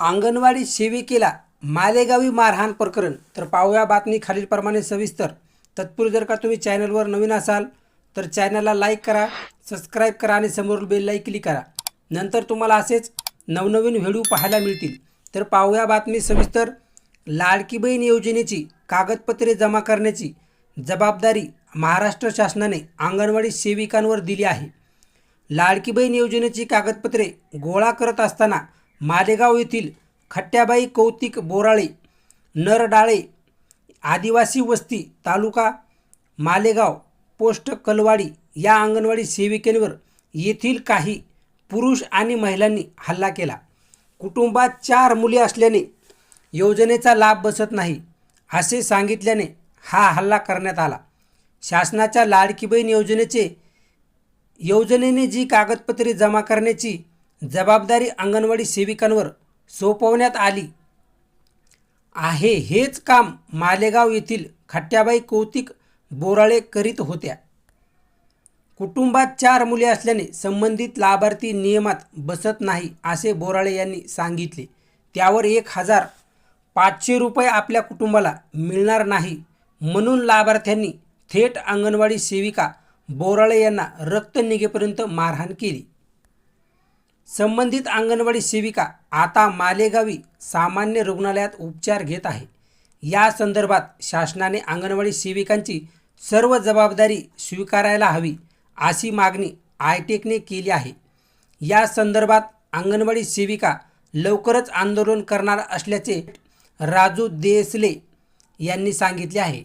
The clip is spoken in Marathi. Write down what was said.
अंगणवाडी सेविकेला मालेगावी मारहाण प्रकरण. तर पाहूया बातमी खालीलप्रमाणे सविस्तर. तत्पूर्वी जर का तुम्ही चॅनलवर नवीन असाल तर चॅनलला लाईक करा सबस्क्राईब करा आणि समोरील बेललाही क्लिक करा. नंतर तुम्हाला असेच नवनवीन व्हिडिओ पाहायला मिळतील. तर पाहूया बातमी सविस्तर. लाडकी बहीण योजनेची कागदपत्रे जमा करण्याची जबाबदारी महाराष्ट्र शासनाने अंगणवाडी सेविकांवर दिली आहे. लाडकी बहीण योजनेची कागदपत्रे गोळा करत असताना मालेगाव येथील खट्ट्याबाई कौतिक बोराळे नरडाळे आदिवासी वस्ती तालुका मालेगाव पोस्ट कलवाडी या अंगणवाडी सेविकेवर येथील काही पुरुष आणि महिलांनी हल्ला केला. कुटुंबात चार मुले असल्याने योजनेचा लाभ बसत नाही असे सांगितल्याने हा हल्ला करण्यात आला. शासनाच्या लाडकी बहीण योजनेचे योजनेने जी कागदपत्रे जमा करण्याची जबाबदारी अंगणवाडी सेविकांवर सोपवण्यात आली. आहे हेच काम मालेगाव येथील खट्ट्याबाई कौतिक बोराळे करीत होत्या. कुटुंबात चार मुले असल्याने संबंधित लाभार्थी नियमात बसत नाही असे बोराळे यांनी सांगितले. त्यावर एक हजार पाचशे रुपये आपल्या कुटुंबाला मिळणार नाही म्हणून लाभार्थ्यांनी थेट अंगणवाडी सेविका बोराळे यांना रक्त निघेपर्यंत मारहाण केली. संबंधित अंगणवाडी सेविका आता मालेगावी सामान्य रुग्णालयात उपचार घेत आहे. या संदर्भात शासनाने अंगणवाडी सेविकांची सर्व जबाबदारी स्वीकारायला हवी अशी मागणी आयटेकने केली आहे. या संदर्भात अंगणवाडी सेविका लवकरच आंदोलन करणार असल्याचे राजू देसले यांनी सांगितले आहे.